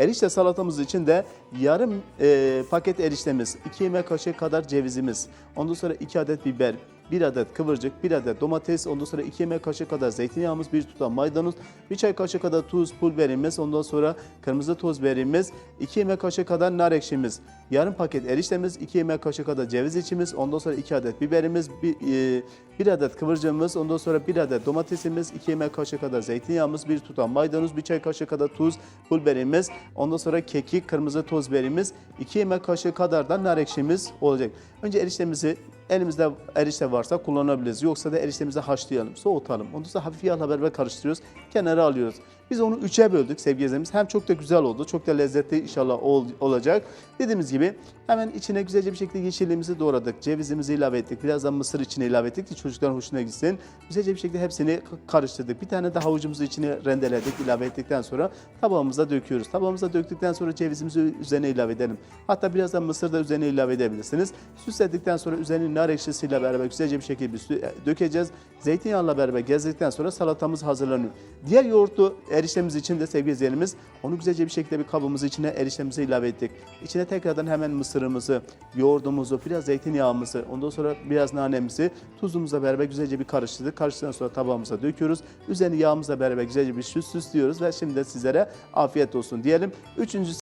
Erişte salatamız için de yarım e, paket eriştemiz, 2 yemek kaşığı kadar cevizimiz, ondan sonra 2 adet biber, 1 adet kıvırcık, 1 adet domates, ondan sonra 2 yemek kaşığı kadar zeytinyağımız, 1 tutam maydanoz, 1 çay kaşığı kadar tuz, pul biberimiz, ondan sonra kırmızı toz biberimiz, 2 yemek kaşığı kadar nar ekşimiz, yarım paket eriştemiz, 2 yemek kaşığı kadar ceviz içimiz, ondan sonra 2 adet biberimiz, 1, 1 adet kıvırcığımız, ondan sonra 1 adet domatesimiz, 2 yemek kaşığı kadar zeytinyağımız, 1 tutam maydanoz, 1 çay kaşığı kadar tuz, pul biberimiz, ondan sonra kekik, kırmızı toz biberimiz, 2 yemek kaşığı kadar da nar ekşimiz olacak. Önce eriştemizi elimizde erişte varsa kullanabiliriz. Yoksa da eriştemizi haşlayalım, soğutalım. Ondan sonra hafif yağla beraber karıştırıyoruz. Kenara alıyoruz. Biz onu üçe böldük sevgili izleyicilerimiz. Hem çok da güzel oldu, çok da lezzetli inşallah ol- olacak. Dediğimiz gibi hemen içine güzelce bir şekilde yeşilliğimizi doğradık. Cevizimizi ilave ettik. Birazdan mısır içine ilave ettik ki çocukların hoşuna gitsin. Güzelce bir şekilde hepsini karıştırdık. Bir tane de havucumuzu içine rendeledik. ilave ettikten sonra tabağımıza döküyoruz. Tabağımıza döktükten sonra cevizimizi üzerine ilave edelim. Hatta birazdan mısır da üzerine ilave edebilirsiniz. Süsledikten sonra üzerine nar ekşisiyle beraber güzelce bir şekilde bir e, dökeceğiz. Zeytinyağıyla beraber gezdikten sonra salatamız hazırlanıyor. Diğer yoğurtlu eriştemiz için de sevgili izleyenimiz onu güzelce bir şekilde bir kabımızın içine eriştemizi ilave ettik. İçine tekrardan hemen mısırımızı, yoğurdumuzu, biraz zeytinyağımızı, ondan sonra biraz nanemizi, tuzumuzla beraber güzelce bir karıştırdık. Karıştıktan sonra tabağımıza döküyoruz. Üzerini yağımızla beraber güzelce bir süs süslüyoruz ve şimdi de sizlere afiyet olsun diyelim. Üçüncü